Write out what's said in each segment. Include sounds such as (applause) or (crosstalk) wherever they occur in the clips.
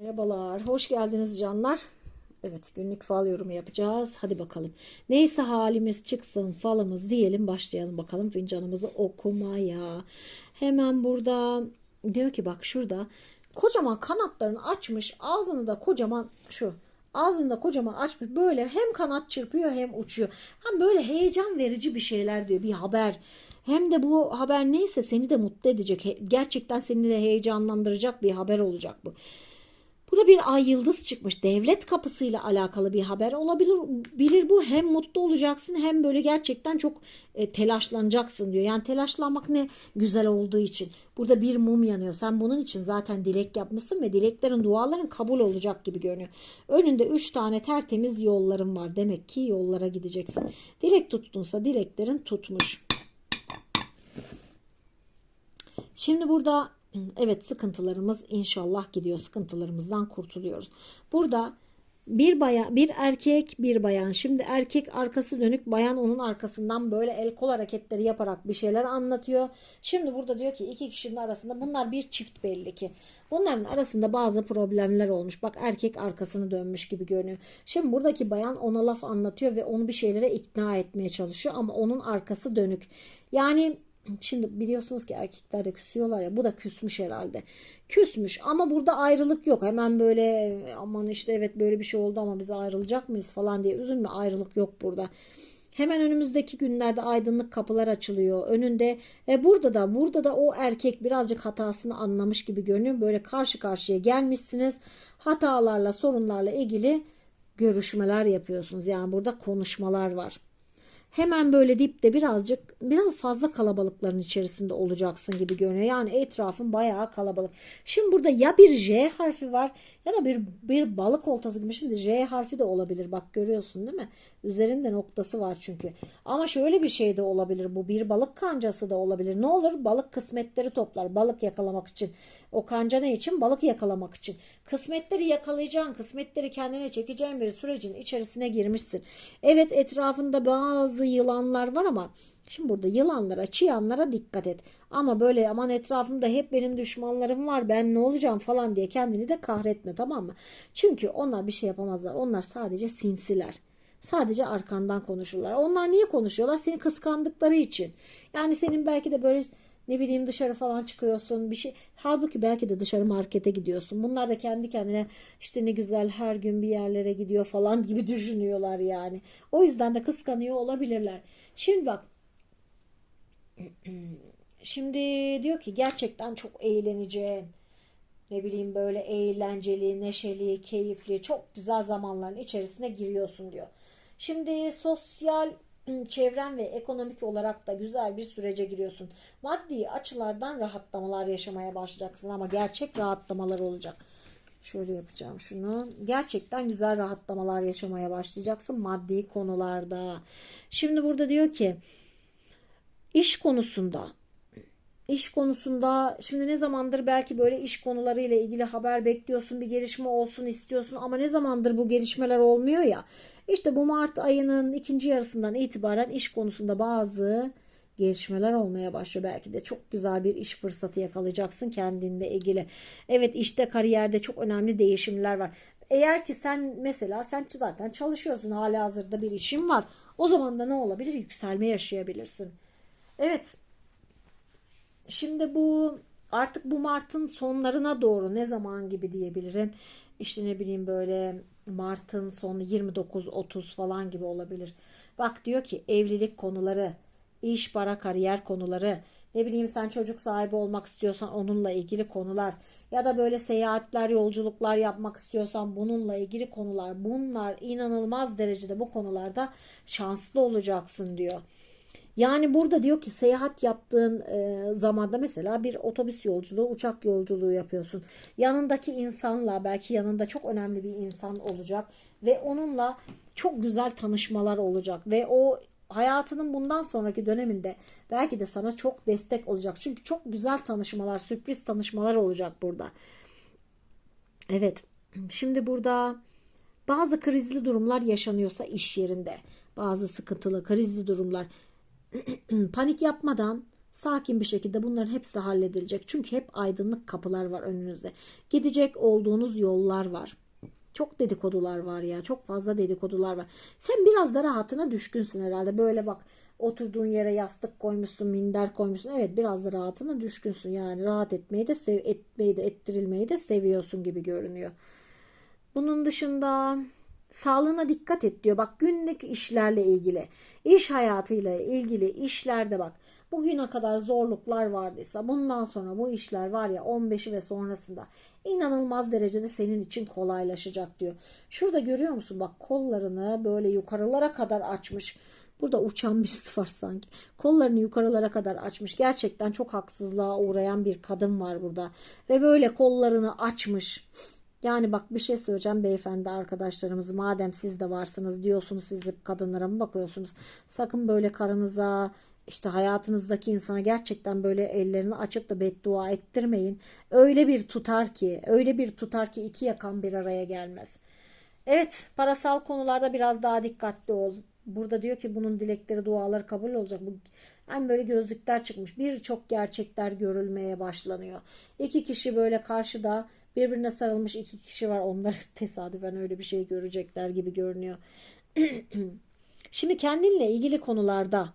Merhabalar, hoş geldiniz canlar. Evet, günlük fal yorumu yapacağız. Hadi bakalım. Neyse halimiz çıksın falımız diyelim. Başlayalım bakalım fincanımızı okumaya. Hemen burada diyor ki bak şurada kocaman kanatlarını açmış. Ağzını da kocaman şu ağzını da kocaman açmış. Böyle hem kanat çırpıyor hem uçuyor. Hem böyle heyecan verici bir şeyler diyor. Bir haber. Hem de bu haber neyse seni de mutlu edecek. Gerçekten seni de heyecanlandıracak bir haber olacak bu. Burada bir ay yıldız çıkmış. Devlet kapısıyla alakalı bir haber olabilir. Bilir bu hem mutlu olacaksın hem böyle gerçekten çok e, telaşlanacaksın diyor. Yani telaşlanmak ne güzel olduğu için. Burada bir mum yanıyor. Sen bunun için zaten dilek yapmışsın ve dileklerin, duaların kabul olacak gibi görünüyor. Önünde üç tane tertemiz yolların var. Demek ki yollara gideceksin. Dilek tuttunsa dileklerin tutmuş. Şimdi burada evet sıkıntılarımız inşallah gidiyor. Sıkıntılarımızdan kurtuluyoruz. Burada bir bayan, bir erkek, bir bayan. Şimdi erkek arkası dönük, bayan onun arkasından böyle el kol hareketleri yaparak bir şeyler anlatıyor. Şimdi burada diyor ki iki kişinin arasında bunlar bir çift belli ki. Bunların arasında bazı problemler olmuş. Bak erkek arkasını dönmüş gibi görünüyor. Şimdi buradaki bayan ona laf anlatıyor ve onu bir şeylere ikna etmeye çalışıyor ama onun arkası dönük. Yani Şimdi biliyorsunuz ki erkekler de küsüyorlar ya bu da küsmüş herhalde. Küsmüş ama burada ayrılık yok. Hemen böyle aman işte evet böyle bir şey oldu ama biz ayrılacak mıyız falan diye üzülme ayrılık yok burada. Hemen önümüzdeki günlerde aydınlık kapılar açılıyor. Önünde e, burada da burada da o erkek birazcık hatasını anlamış gibi görünüyor. Böyle karşı karşıya gelmişsiniz. Hatalarla, sorunlarla ilgili görüşmeler yapıyorsunuz. Yani burada konuşmalar var hemen böyle dipte birazcık biraz fazla kalabalıkların içerisinde olacaksın gibi görünüyor. Yani etrafın bayağı kalabalık. Şimdi burada ya bir J harfi var ya da bir bir balık oltası gibi. Şimdi J harfi de olabilir. Bak görüyorsun değil mi? Üzerinde noktası var çünkü. Ama şöyle bir şey de olabilir. Bu bir balık kancası da olabilir. Ne olur? Balık kısmetleri toplar. Balık yakalamak için. O kanca ne için? Balık yakalamak için. Kısmetleri yakalayacağın, kısmetleri kendine çekeceğin bir sürecin içerisine girmişsin. Evet etrafında bazı yılanlar var ama Şimdi burada yılanlara, çıyanlara dikkat et. Ama böyle aman etrafımda hep benim düşmanlarım var ben ne olacağım falan diye kendini de kahretme tamam mı? Çünkü onlar bir şey yapamazlar. Onlar sadece sinsiler. Sadece arkandan konuşurlar. Onlar niye konuşuyorlar? Seni kıskandıkları için. Yani senin belki de böyle ne bileyim dışarı falan çıkıyorsun bir şey. Halbuki belki de dışarı markete gidiyorsun. Bunlar da kendi kendine işte ne güzel her gün bir yerlere gidiyor falan gibi (laughs) düşünüyorlar yani. O yüzden de kıskanıyor olabilirler. Şimdi bak (clears throat) Şimdi diyor ki gerçekten çok eğleneceğin, ne bileyim böyle eğlenceli, neşeli, keyifli, çok güzel zamanların içerisine giriyorsun diyor. Şimdi sosyal (clears throat) çevren ve ekonomik olarak da güzel bir sürece giriyorsun. Maddi açılardan rahatlamalar yaşamaya başlayacaksın ama gerçek rahatlamalar olacak. Şöyle yapacağım şunu. Gerçekten güzel rahatlamalar yaşamaya başlayacaksın maddi konularda. Şimdi burada diyor ki İş konusunda iş konusunda şimdi ne zamandır belki böyle iş konularıyla ilgili haber bekliyorsun bir gelişme olsun istiyorsun ama ne zamandır bu gelişmeler olmuyor ya işte bu Mart ayının ikinci yarısından itibaren iş konusunda bazı gelişmeler olmaya başlıyor. Belki de çok güzel bir iş fırsatı yakalayacaksın kendinle ilgili. Evet işte kariyerde çok önemli değişimler var. Eğer ki sen mesela sen zaten çalışıyorsun hala hazırda bir işin var. O zaman da ne olabilir? Yükselme yaşayabilirsin. Evet. Şimdi bu artık bu Mart'ın sonlarına doğru ne zaman gibi diyebilirim. İşte ne bileyim böyle Mart'ın sonu 29-30 falan gibi olabilir. Bak diyor ki evlilik konuları, iş, para, kariyer konuları, ne bileyim sen çocuk sahibi olmak istiyorsan onunla ilgili konular ya da böyle seyahatler, yolculuklar yapmak istiyorsan bununla ilgili konular. Bunlar inanılmaz derecede bu konularda şanslı olacaksın diyor. Yani burada diyor ki seyahat yaptığın e, zamanda mesela bir otobüs yolculuğu, uçak yolculuğu yapıyorsun. Yanındaki insanla belki yanında çok önemli bir insan olacak ve onunla çok güzel tanışmalar olacak ve o hayatının bundan sonraki döneminde belki de sana çok destek olacak. Çünkü çok güzel tanışmalar, sürpriz tanışmalar olacak burada. Evet. Şimdi burada bazı krizli durumlar yaşanıyorsa iş yerinde, bazı sıkıntılı, krizli durumlar (clears throat) panik yapmadan Sakin bir şekilde bunların hepsi halledilecek. Çünkü hep aydınlık kapılar var önünüzde. Gidecek olduğunuz yollar var. Çok dedikodular var ya. Çok fazla dedikodular var. Sen biraz da rahatına düşkünsün herhalde. Böyle bak oturduğun yere yastık koymuşsun, minder koymuşsun. Evet biraz da rahatına düşkünsün. Yani rahat etmeyi de sev etmeyi de ettirilmeyi de seviyorsun gibi görünüyor. Bunun dışında sağlığına dikkat et diyor. Bak günlük işlerle ilgili, iş hayatıyla ilgili işlerde bak. Bugüne kadar zorluklar vardıysa bundan sonra bu işler var ya 15'i ve sonrasında inanılmaz derecede senin için kolaylaşacak diyor. Şurada görüyor musun bak kollarını böyle yukarılara kadar açmış. Burada uçan birisi var sanki. Kollarını yukarılara kadar açmış. Gerçekten çok haksızlığa uğrayan bir kadın var burada. Ve böyle kollarını açmış. Yani bak bir şey söyleyeceğim beyefendi arkadaşlarımız madem siz de varsınız diyorsunuz siz de kadınlara mı bakıyorsunuz sakın böyle karınıza işte hayatınızdaki insana gerçekten böyle ellerini açıp da beddua ettirmeyin. Öyle bir tutar ki öyle bir tutar ki iki yakan bir araya gelmez. Evet parasal konularda biraz daha dikkatli ol. Burada diyor ki bunun dilekleri duaları kabul olacak. Bu yani böyle gözlükler çıkmış. Birçok gerçekler görülmeye başlanıyor. İki kişi böyle karşıda birbirine sarılmış iki kişi var. Onlar (laughs) tesadüfen öyle bir şey görecekler gibi görünüyor. (clears throat) Şimdi kendinle ilgili konularda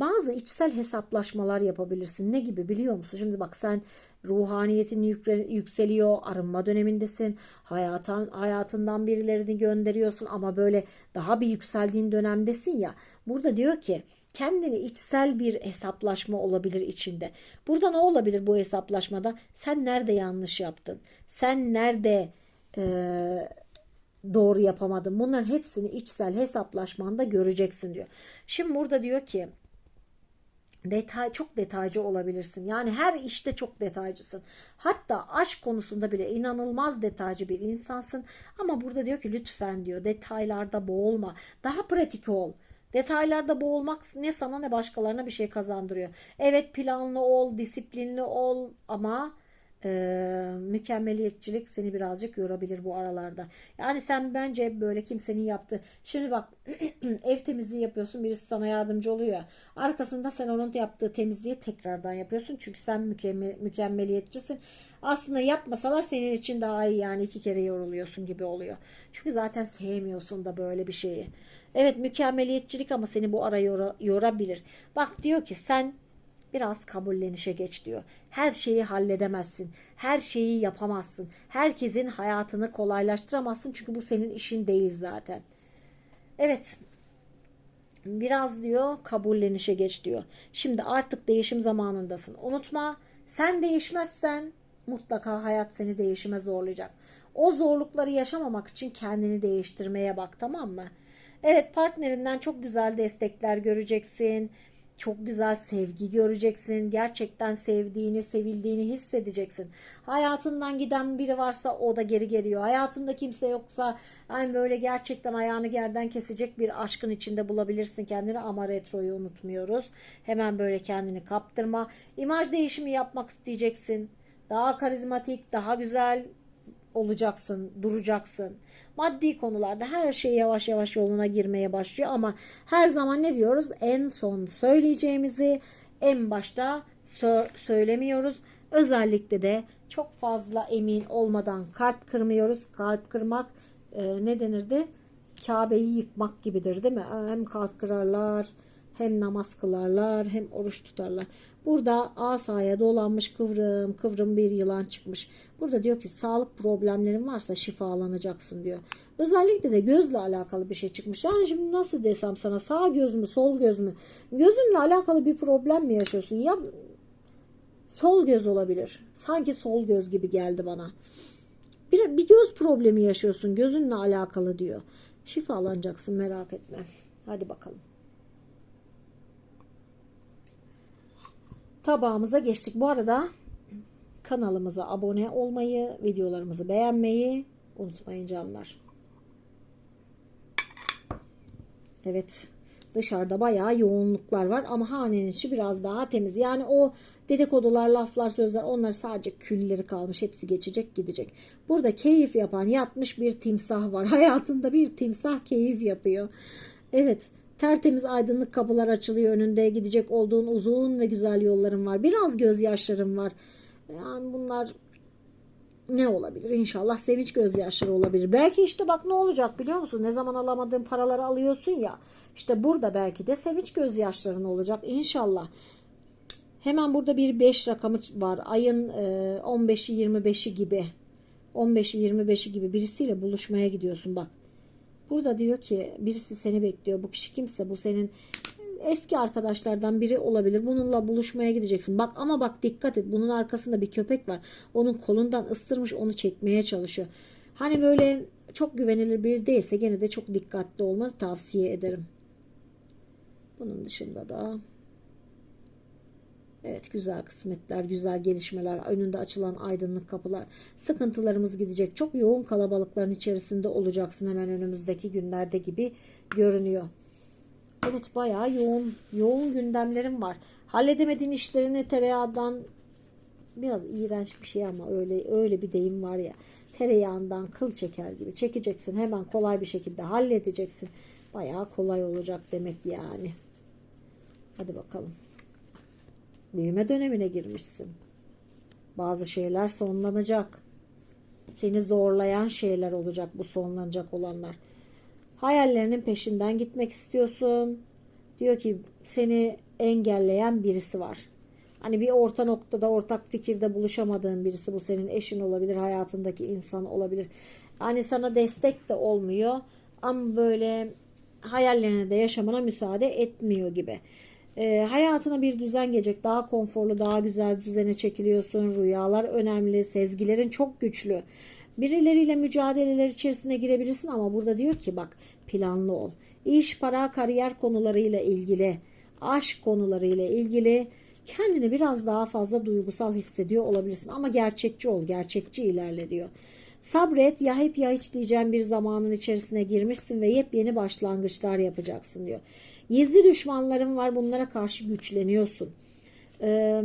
bazı içsel hesaplaşmalar yapabilirsin. Ne gibi biliyor musun? Şimdi bak sen ruhaniyetin yükseliyor, arınma dönemindesin. Hayatın, hayatından birilerini gönderiyorsun ama böyle daha bir yükseldiğin dönemdesin ya. Burada diyor ki kendini içsel bir hesaplaşma olabilir içinde. Burada ne olabilir bu hesaplaşmada? Sen nerede yanlış yaptın? Sen nerede eee doğru yapamadın? Bunların hepsini içsel hesaplaşmanda göreceksin diyor. Şimdi burada diyor ki detay çok detaycı olabilirsin. Yani her işte çok detaycısın. Hatta aşk konusunda bile inanılmaz detaycı bir insansın. Ama burada diyor ki lütfen diyor detaylarda boğulma. Daha pratik ol. Detaylarda boğulmak ne sana ne başkalarına bir şey kazandırıyor. Evet planlı ol, disiplinli ol ama e, mükemmeliyetçilik seni birazcık yorabilir bu aralarda. Yani sen bence böyle kimsenin yaptığı. Şimdi bak (clears throat) ev temizliği yapıyorsun birisi sana yardımcı oluyor. Arkasında sen onun yaptığı temizliği tekrardan yapıyorsun. Çünkü sen mükemmel, mükemmeliyetçisin. Aslında yapmasalar senin için daha iyi yani iki kere yoruluyorsun gibi oluyor. Çünkü zaten sevmiyorsun da böyle bir şeyi. Evet mükemmeliyetçilik ama seni bu ara yora- yorabilir. Bak diyor ki sen biraz kabullenişe geç diyor. Her şeyi halledemezsin. Her şeyi yapamazsın. Herkesin hayatını kolaylaştıramazsın çünkü bu senin işin değil zaten. Evet. Biraz diyor kabullenişe geç diyor. Şimdi artık değişim zamanındasın. Unutma sen değişmezsen mutlaka hayat seni değişime zorlayacak. O zorlukları yaşamamak için kendini değiştirmeye bak tamam mı? Evet partnerinden çok güzel destekler göreceksin. Çok güzel sevgi göreceksin. Gerçekten sevdiğini, sevildiğini hissedeceksin. Hayatından giden biri varsa o da geri geliyor. Hayatında kimse yoksa yani böyle gerçekten ayağını yerden kesecek bir aşkın içinde bulabilirsin kendini ama retroyu unutmuyoruz. Hemen böyle kendini kaptırma. İmaj değişimi yapmak isteyeceksin. Daha karizmatik, daha güzel olacaksın, duracaksın. Maddi konularda her şey yavaş yavaş yoluna girmeye başlıyor ama her zaman ne diyoruz? En son söyleyeceğimizi en başta sö- söylemiyoruz. Özellikle de çok fazla emin olmadan kalp kırmıyoruz. Kalp kırmak e, ne denirdi? Kabe'yi yıkmak gibidir değil mi? Hem kalp kırarlar, hem namaz kılarlar hem oruç tutarlar. Burada asaya dolanmış kıvrım kıvrım bir yılan çıkmış. Burada diyor ki sağlık problemlerin varsa şifalanacaksın diyor. Özellikle de gözle alakalı bir şey çıkmış. Yani şimdi nasıl desem sana sağ göz mü sol göz mü? Gözünle alakalı bir problem mi yaşıyorsun? Ya sol göz olabilir. Sanki sol göz gibi geldi bana. Bir, bir göz problemi yaşıyorsun gözünle alakalı diyor. Şifalanacaksın merak etme. Hadi bakalım. Tabağımıza geçtik. Bu arada kanalımıza abone olmayı, videolarımızı beğenmeyi unutmayın canlar. Evet. Dışarıda bayağı yoğunluklar var ama hanenin içi biraz daha temiz. Yani o dedikodular, laflar, sözler onlar sadece külleri kalmış. Hepsi geçecek gidecek. Burada keyif yapan yatmış bir timsah var. (laughs) Hayatında bir timsah keyif yapıyor. Evet. Tertemiz aydınlık kapılar açılıyor önünde. Gidecek olduğun uzun ve güzel yolların var. Biraz gözyaşların var. Yani bunlar ne olabilir? İnşallah sevinç gözyaşları olabilir. Belki işte bak ne olacak biliyor musun? Ne zaman alamadığın paraları alıyorsun ya. İşte burada belki de sevinç gözyaşların olacak. İnşallah. Hemen burada bir 5 rakamı var. Ayın e, 15'i 25'i gibi. 15'i 25'i gibi birisiyle buluşmaya gidiyorsun bak. Burada diyor ki birisi seni bekliyor. Bu kişi kimse bu senin eski arkadaşlardan biri olabilir. Bununla buluşmaya gideceksin. Bak ama bak dikkat et. Bunun arkasında bir köpek var. Onun kolundan ıstırmış onu çekmeye çalışıyor. Hani böyle çok güvenilir biri değilse gene de çok dikkatli olmanı tavsiye ederim. Bunun dışında da Evet güzel kısmetler, güzel gelişmeler, önünde açılan aydınlık kapılar. Sıkıntılarımız gidecek. Çok yoğun kalabalıkların içerisinde olacaksın hemen önümüzdeki günlerde gibi görünüyor. Evet bayağı yoğun yoğun gündemlerim var. Halledemediğin işlerini tereyağından biraz iğrenç bir şey ama öyle öyle bir deyim var ya. Tereyağından kıl çeker gibi çekeceksin. Hemen kolay bir şekilde halledeceksin. Bayağı kolay olacak demek yani. Hadi bakalım. Büyüme dönemine girmişsin. Bazı şeyler sonlanacak. Seni zorlayan şeyler olacak bu sonlanacak olanlar. Hayallerinin peşinden gitmek istiyorsun. Diyor ki seni engelleyen birisi var. Hani bir orta noktada ortak fikirde buluşamadığın birisi bu senin eşin olabilir, hayatındaki insan olabilir. Hani sana destek de olmuyor ama böyle hayallerine de yaşamana müsaade etmiyor gibi. E, hayatına bir düzen gelecek. Daha konforlu, daha güzel düzene çekiliyorsun. Rüyalar önemli. Sezgilerin çok güçlü. Birileriyle mücadeleler içerisine girebilirsin ama burada diyor ki bak planlı ol. İş, para, kariyer konularıyla ilgili, aşk konularıyla ilgili kendini biraz daha fazla duygusal hissediyor olabilirsin. Ama gerçekçi ol, gerçekçi ilerle diyor. Sabret ya hep ya hiç diyeceğim bir zamanın içerisine girmişsin ve yepyeni başlangıçlar yapacaksın diyor. Gizli düşmanların var bunlara karşı güçleniyorsun. Ee,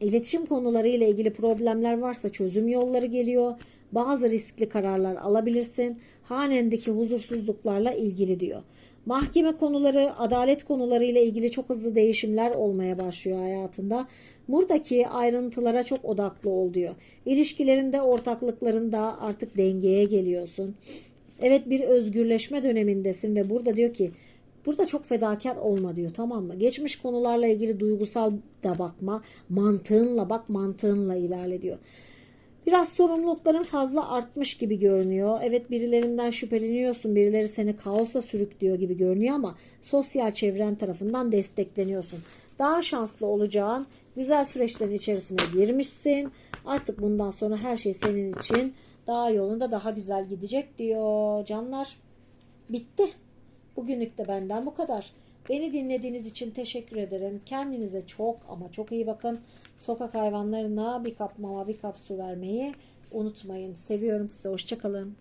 iletişim konularıyla ilgili problemler varsa çözüm yolları geliyor. Bazı riskli kararlar alabilirsin. Hanendeki huzursuzluklarla ilgili diyor. Mahkeme konuları, adalet konuları ile ilgili çok hızlı değişimler olmaya başlıyor hayatında. Buradaki ayrıntılara çok odaklı ol diyor. İlişkilerinde, ortaklıklarında artık dengeye geliyorsun. Evet bir özgürleşme dönemindesin ve burada diyor ki Burada çok fedakar olma diyor tamam mı? Geçmiş konularla ilgili duygusal da bakma. Mantığınla bak mantığınla ilerle diyor. Biraz sorumlulukların fazla artmış gibi görünüyor. Evet birilerinden şüpheleniyorsun. Birileri seni kaosa sürüklüyor gibi görünüyor ama sosyal çevren tarafından destekleniyorsun. Daha şanslı olacağın güzel süreçlerin içerisine girmişsin. Artık bundan sonra her şey senin için daha yolunda daha güzel gidecek diyor. Canlar bitti. Bugünlük de benden bu kadar. Beni dinlediğiniz için teşekkür ederim. Kendinize çok ama çok iyi bakın. Sokak hayvanlarına bir kap mama bir kap su vermeyi unutmayın. Seviyorum sizi. Hoşçakalın.